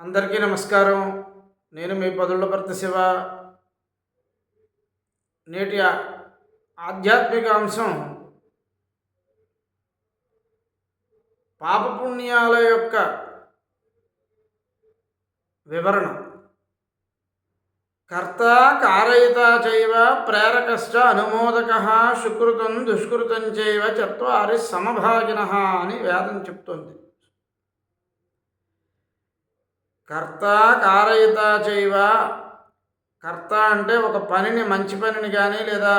అందరికీ నమస్కారం. నేను మీ పదుళ్ళపర్తి శివ. నేటి ఆధ్యాత్మిక అంశం పాపపుణ్యాల యొక్క వివరణ. కర్త కారయిత చైవ ప్రేరకశ్చ అనుమోదక సుకృతం దుష్కృతం చైవ చత్వారి సమభాగిన అని వేదం చెప్తోంది. కర్త కారయిత చైవ. కర్త అంటే ఒక పనిని మంచి పనిని కానీ లేదా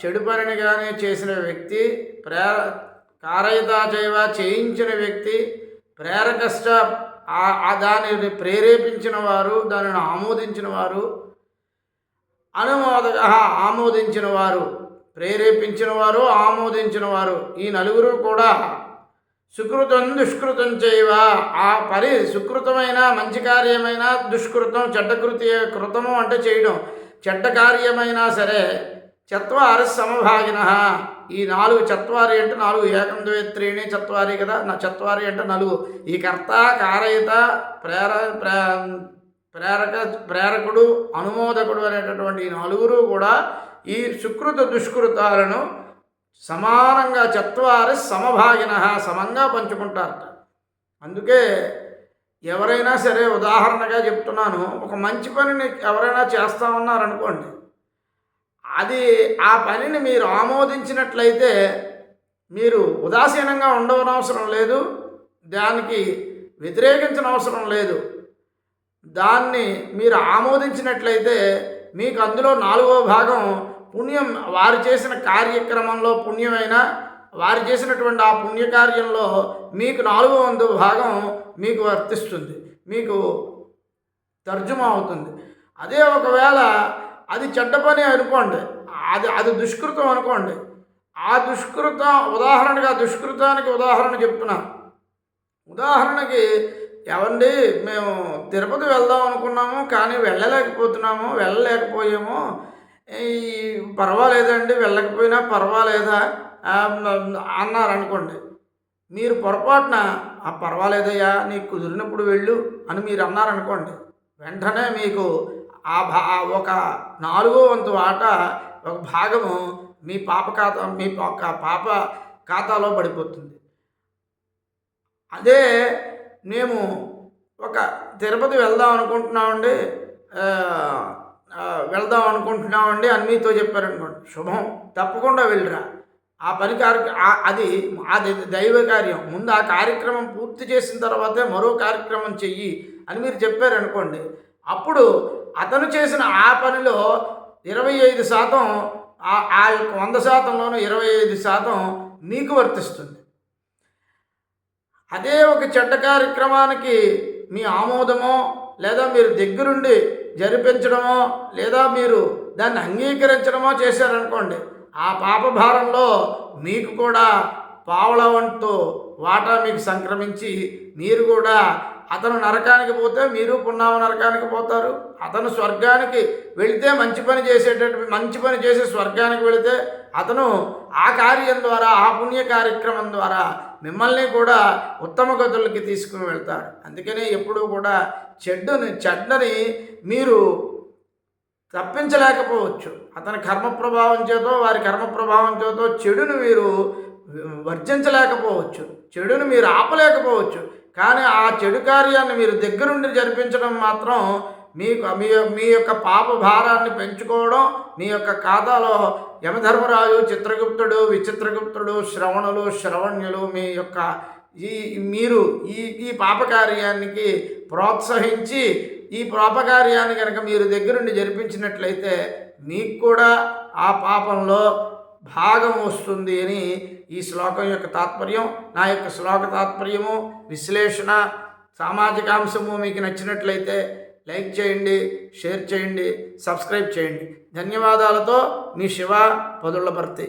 చెడు పనిని కానీ చేసిన వ్యక్తి ప్రేర కారయిత చైవ చేయించిన వ్యక్తి ప్రేరకష్ట దానిని ప్రేరేపించిన వారు దానిని ఆమోదించిన వారు అనుమోదక ఆమోదించిన వారు ప్రేరేపించిన వారు ఆమోదించిన వారు ఈ నలుగురు కూడా సుకృతం దుష్కృతం చేయవ ఆ పరి సుకృతమైన మంచి కార్యమైన దుష్కృతం చెడ్డ కృతి కృతము అంటే చేయడం. చెడ్డ కార్యమైనా సరే చత్వారి సమభాగిన. ఈ నాలుగు చత్వారి అంటే నాలుగు ఏకం ద్వేత్రీణి చత్వారి కదా. నా చత్వారి అంటే నలుగు. ఈ కర్త కారయిత ప్రేర ప్రే ప్రేరక ప్రేరకుడు అనుమోదకుడు అనేటటువంటి ఈ నలుగురు కూడా ఈ సుకృత దుష్కృతాలను సమానంగా చత్వారి సమభాగిన సమంగా పంచుకుంటారట. అందుకే ఎవరైనా సరే ఉదాహరణగా చెప్తున్నాను ఒక మంచి పనిని ఎవరైనా చేస్తా ఉన్నారనుకోండి అది ఆ పనిని మీరు ఆమోదించినట్లయితే మీరు ఉదాసీనంగా ఉండవనవసరం లేదు దానికి వ్యతిరేకించిన అవసరం లేదు. దాన్ని మీరు ఆమోదించినట్లయితే మీకు అందులో నాలుగో భాగం పుణ్యం వారు చేసిన కార్యక్రమంలో పుణ్యమైన వారు చేసినటువంటి ఆ పుణ్యకార్యంలో మీకు నాలుగో వంతు భాగం మీకు వర్తిస్తుంది మీకు తర్జుమా అవుతుంది. అదే ఒకవేళ అది చెడ్డ పని అనుకోండి అది అది దుష్కృతం అనుకోండి. ఆ దుష్కృతం ఉదాహరణగా దుష్కృతానికి ఉదాహరణ చెప్తున్నా. ఉదాహరణకి ఎవండి మేము తిరుపతి వెళ్దాం అనుకున్నాము కానీ వెళ్ళలేకపోతున్నాము వెళ్ళలేకపోయాము. పర్వాలేదండి వెళ్ళకపోయినా పర్వాలేదా? అన్నారనుకోండి అన్నారు అనుకోండి మీరు పొరపాటున ఆ పర్వాలేదయ్యా నీకు కుదిరినప్పుడు వెళ్ళు అని మీరు అన్నారనుకోండి వెంటనే మీకు ఆ భా ఒక నాలుగో వంతు ఆట ఒక భాగము మీ పాప ఖాతా మీ ఒక పాప ఖాతాలో పడిపోతుంది. అదే మేము ఒక తిరుపతి వెళ్దాం అనుకుంటున్నామండి. వెళ్దాం అనుకుంటున్నామండి. అని మీతో చెప్పారనుకోండి శుభం తప్పకుండా వెళ్ళిరా. ఆ పని కార్య అది అది దైవ కార్యం. ముందు ఆ కార్యక్రమం పూర్తి చేసిన తర్వాతే మరో కార్యక్రమం చెయ్యి అని మీరు చెప్పారనుకోండి అప్పుడు అతను చేసిన ఆ పనిలో ఇరవై ఐదు శాతం ఆ- ఆ యొక్క వంద శాతంలోనూ ఇరవై ఐదు శాతం మీకు వర్తిస్తుంది. అదే ఒక చెడ్డ కార్యక్రమానికి మీ ఆమోదమో లేదా మీరు దగ్గరుండి జరిపించడమో లేదా మీరు దాన్ని అంగీకరించడమో చేశారనుకోండి ఆ పాప భారంలో మీకు కూడా పావుల వంతు వాటా మీకు సంక్రమించి మీరు కూడా అతను నరకానికి పోతే మీరు పున్నామ నరకానికి పోతారు. అతను స్వర్గానికి వెళితే మంచి పని చేసేటట్టు మంచి పని చేసి స్వర్గానికి వెళితే అతను ఆ కార్యం ద్వారా ఆ పుణ్య కార్యక్రమం ద్వారా మిమ్మల్ని కూడా ఉత్తమ గతులకి తీసుకుని వెళ్తాడు. అందుకనే ఎప్పుడూ కూడా చెడ్డుని చెడ్డని మీరు తప్పించలేకపోవచ్చు. అతని కర్మ ప్రభావం చేతో వారి కర్మ ప్రభావం చేతో చెడును మీరు వర్జించలేకపోవచ్చు. చెడును మీరు ఆపలేకపోవచ్చు. కానీ ఆ చెడు కార్యాన్ని మీరు దగ్గరుండి జరిపించడం మాత్రం మీకు మీ మీ యొక్క పాప భారాన్ని పెంచుకోవడం మీ యొక్క ఖాతాలో యమధర్మరాజు చిత్రగుప్తుడు విచిత్రగుప్తుడు శ్రవణులు శ్రవణ్యులు మీ యొక్క ఈ మీరు ఈ ఈ పాపకార్యానికి ప్రోత్సహించి ఈ పాపకార్యాన్ని కనుక మీరు దగ్గరుండి జరిపించినట్లయితే మీకు కూడా ఆ పాపంలో భాగం వస్తుంది అని ఈ శ్లోకం యొక్క తాత్పర్యం. నా యొక్క శ్లోక తాత్పర్యము విశ్లేషణ సామాజిక అంశము మీకు నచ్చినట్లయితే లైక్ చేయండి షేర్ చేయండి సబ్స్క్రైబ్ చేయండి. ధన్యవాదాలతో మీ శివ పదుళ్ళపర్తి